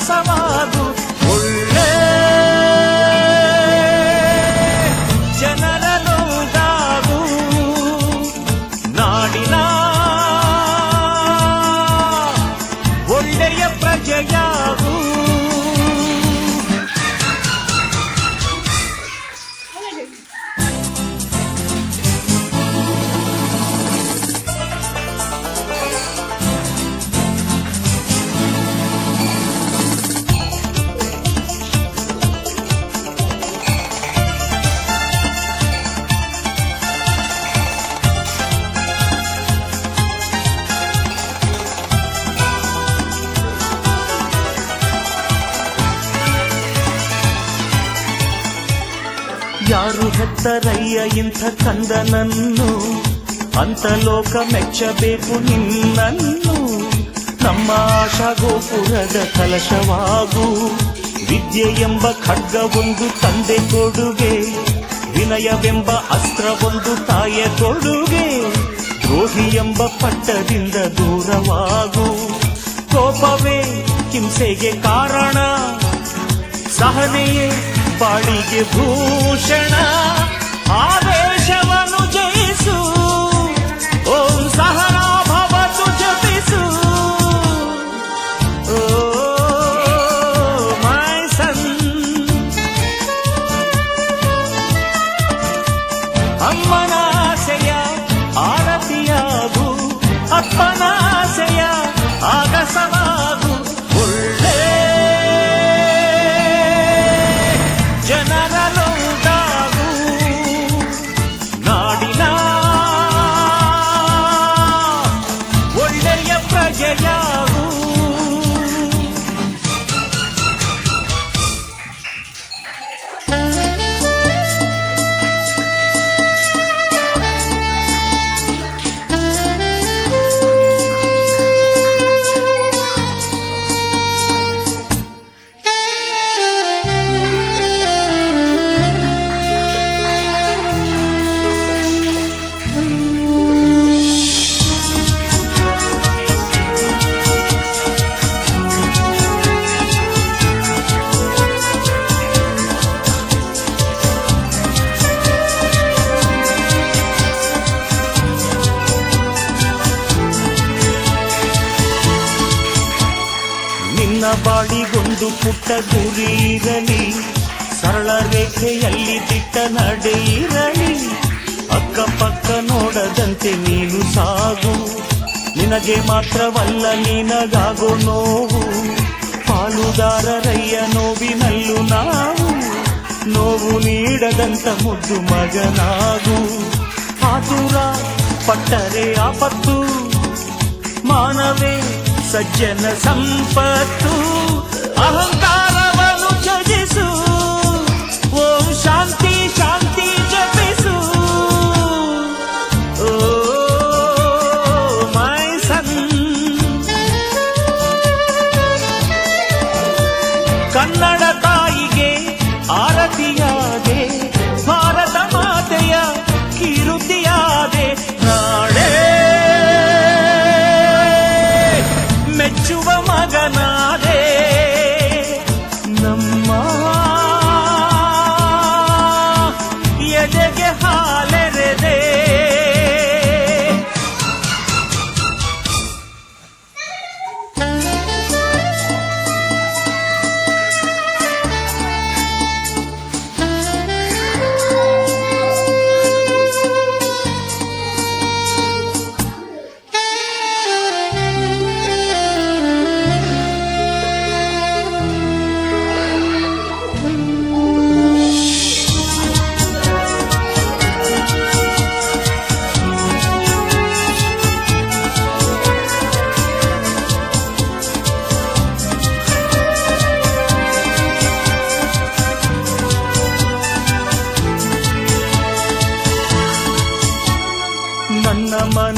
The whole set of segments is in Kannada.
casa amado ಯಾರು ಹೆತ್ತರಯ್ಯ ಇಂಥ ಕಂದನನ್ನು ಅಂತ ಲೋಕ ಮೆಚ್ಚಬೇಕು ನಿನ್ನನ್ನು. ನಮ್ಮ ಆಶಾ ಗೋಪುರದ ಕಲಶವಾಗು. ವಿದ್ಯೆ ಎಂಬ ಖಡ್ಗವೊಂದು ತಂದೆ ಕೊಡುಗೆ. ವಿನಯವೆಂಬ ಅಸ್ತ್ರವೊಂದು ತಾಯ ಕೊಡುಗೆ. ದ್ರೋಹಿ ಎಂಬ ಪಟ್ಟದಿಂದ ದೂರವಾಗು. ಕೋಪವೇ ಹಿಂಸೆಗೆ ಕಾರಣ. ಸಹನೆಯೇ ಬಾಳಿಗೆ ಭೂಷಣ ಆವೇಶವನ್ನು ಬಾಳಿಗೊಂದು ಪುಟ್ಟ ಗುರಿ ಇರಲಿ, ಸರಳ ರೇಖೆಯಲ್ಲಿ ದಿಟ್ಟ ನಡೆ ಇರಲಿ. ಅಕ್ಕಪಕ್ಕ ನೋಡದಂತೆ ನೀನು ಸಾಗು, ನಿನಗೆ ಮಾತ್ರವಲ್ಲ ನಿನಗಾಗೋ ನೋವು. ಪಾಲುದಾರರಯ್ಯ ನೋವಿನಲ್ಲೂ ನಾವು, ನೋವು ನೀಡದಂತ ಮುದ್ದು ಮಗನಾಗು. ಆತುರ ಪಟ್ಟರೆ ಆಪತ್ತು, ಮಾನವೇ సజ్జన సంపత్తు అహంకారం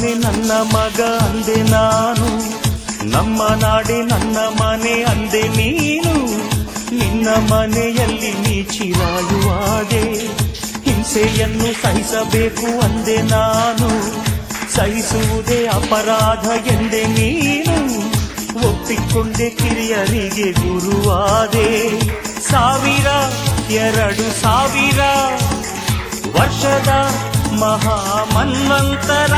ಮನೆ ನನ್ನ ಮಗ ಅಂದೆ ನಾನು, ನಮ್ಮ ನಾಡೆ ನನ್ನ ಮನೆ ಅಂದೆ ನೀನು. ನಿನ್ನ ಮನೆಯಲ್ಲಿ ನೀ ಚಿರಾಯುವಾದೆ ಹಿಂಸೆಯನ್ನು ಸಹಿಸಬೇಕು ಅಂದೆ ನಾನು. ಸಹಿಸುವುದೇ ಅಪರಾಧ ಎಂದೆ ನೀನು. ಒಪ್ಪಿಕೊಂಡೆ ಕಿರಿಯರಿಗೆ ಗುರುವಾದೆ. ಸಾವಿರ, ಎರಡು ಸಾವಿರ ವರ್ಷದ ಮಹಾಮನ್ವಂತರ.